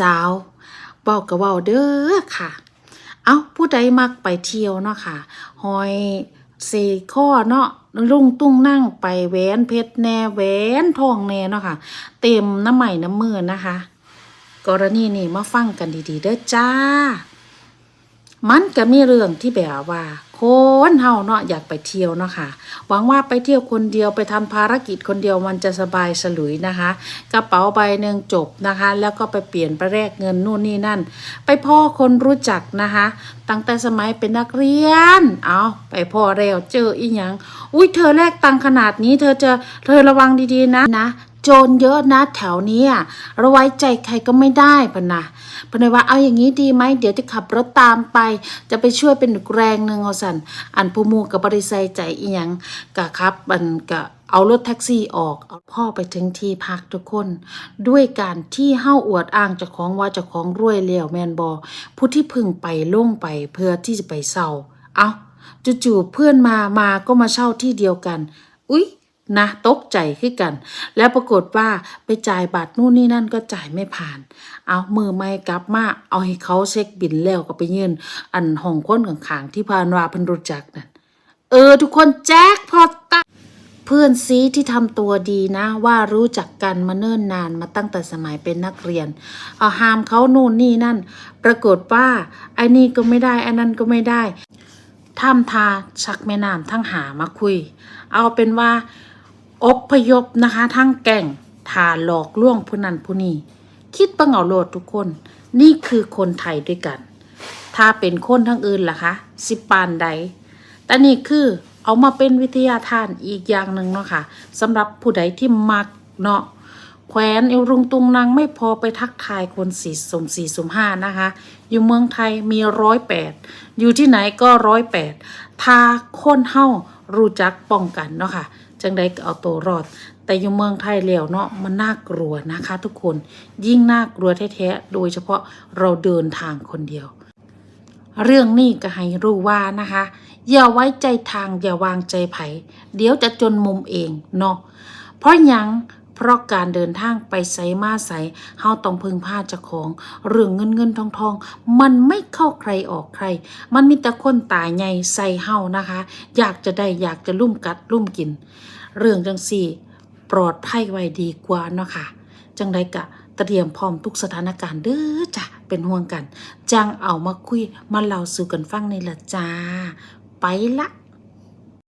สาวเว้าก็เว้าเด้อค่ะ เอาผู้ใดมักไปเที่ยวเนาะค่ะหอยเซข้อเนาะลุงตุ้งนั่งไปแหวนเพชรแน่แหวนทองแน่เนาะค่ะ เต็มน้ำใหม่น้ำมือนะคะ กรณีนี้มาฟังกันดีๆเด้อจ้า มันก็มีเรื่องที่แบบว่าคนเฮาเนาะอยากไปเที่ยวเนาะค่ะหวังว่าไปเที่ยวคนเดียวไปทำภารกิจคนเดียวมันจะสบายสลุยนะคะ กระเป๋าใบหนึ่งจบนะคะ แล้วก็ไปเปลี่ยนไปแลกเงินนู่นนี่นั่น ไปพ่อคนรู้จักนะคะ ตั้งแต่สมัยเป็นนักเรียน เอาไปพ่อแล้วเจออีหยังอุ้ยเธอแลกตังขนาดนี้ เธอจะเธอระวังดีๆนะนะ โจรเยอะนะแถวนี้อะเราไว้ใจใครก็ไม่ได้ปะนะปนว่าเอาอย่างนี้ดีไหมเดี๋ยวจะขับรถตามไป จะไปช่วยเป็นแรงหนึ่งเอาสันอันผู้หมูกับบริษัทใจเอียงกะครับมันกะเอารถแท็กซี่ออก เอาพ่อไปถึงที่พักทุกคน ด้วยการที่เฮ้าอวดอ้างจ้าของว่าจ้าของรวยแล้วแมนบอผู้ที่พึ่งไปล่งไปเพื่อที่จะไปเศร้า เอาจู่ๆเพื่อนมามาก็มาเช่าที่เดียวกัน อุ๊ย นะตกใจขึ้นกัน แล้วปรากฏว่าไปจ่ายบัตรนู่นนี่นั่นก็จ่ายไม่ผ่าน เอามือไม่กลับมาเอาให้เขาเช็คบินแล้วก็ไปยื่นอันห้องค้นข้างๆที่พานราพันรู้จักนั่นเออ ทุกคนแจ็คพอตตะเพื่อนซีที่ทำตัวดีนะ ว่ารู้จักกันมาเนิ่นนานมาตั้งแต่สมัยเป็นนักเรียน เอาหามเขานู่นนี่นั่น ปรากฏว่าไอ้นี่ก็ไม่ได้ไอ้นั่นก็ไม่ได้ทำทาชักแม่น้ำทั้งหามาคุย เอาเป็นว่า อบพยพนะคะทั้งแก่งทาหลอกล่วงผู้นั้นผู้นี้คิดปังเอาโลดทุกคน นี่คือคนไทยด้วยกัน ถ้าเป็นคนทั้งอื่นล่ะคะสิปานใด แต่นี่คือเอามาเป็นวิทยาทานอีกอย่างหนึ่งเนาะค่ะสำหรับผู้ใดที่มักเนาะแขวนเอวรุงตุงนางไม่พอไปทักทายคนสี่สมสี่สมห้านะคะ อยู่เมืองไทยมีร้อยแปดอยู่ที่ไหนก็ร้อยแปดถ้าคนเฮ้ารู้จักป้องกันเนาะค่ะ จังใดก็เอาตัวรอด แต่อยู่เมืองไทยแล้วเนาะมันน่ากลัวนะคะทุกคนยิ่งน่ากลัวแท้ๆโดยเฉพาะเราเดินทางคนเดียว เรื่องนี้ก็ให้รู้ว่านะคะ อย่าไว้ใจทางอย่าวางใจไผเดี๋ยวจะจนมุมเองเนาะเพราะยัง เพราะการเดินทางไปไสมาไสเฮาต้องพึ่งพาเจ้าของ เรื่องเงินเงินทองทอง มันไม่เข้าใครออกใคร มันมีแต่คนตายใหญ่ใส่เฮานะคะ อยากจะได้อยากจะลุ่มกัดลุ่มกิน เรื่องจังสี่ ปลอดภัยไว้ดีกว่าเนาะค่ะ จังใดกะเตรียมพร้อมทุกสถานการณ์เด้อจ้ะเป็นห่วงกันจังเอามาคุยมาเล่าสู่กันฟังในละจ้า ไปละ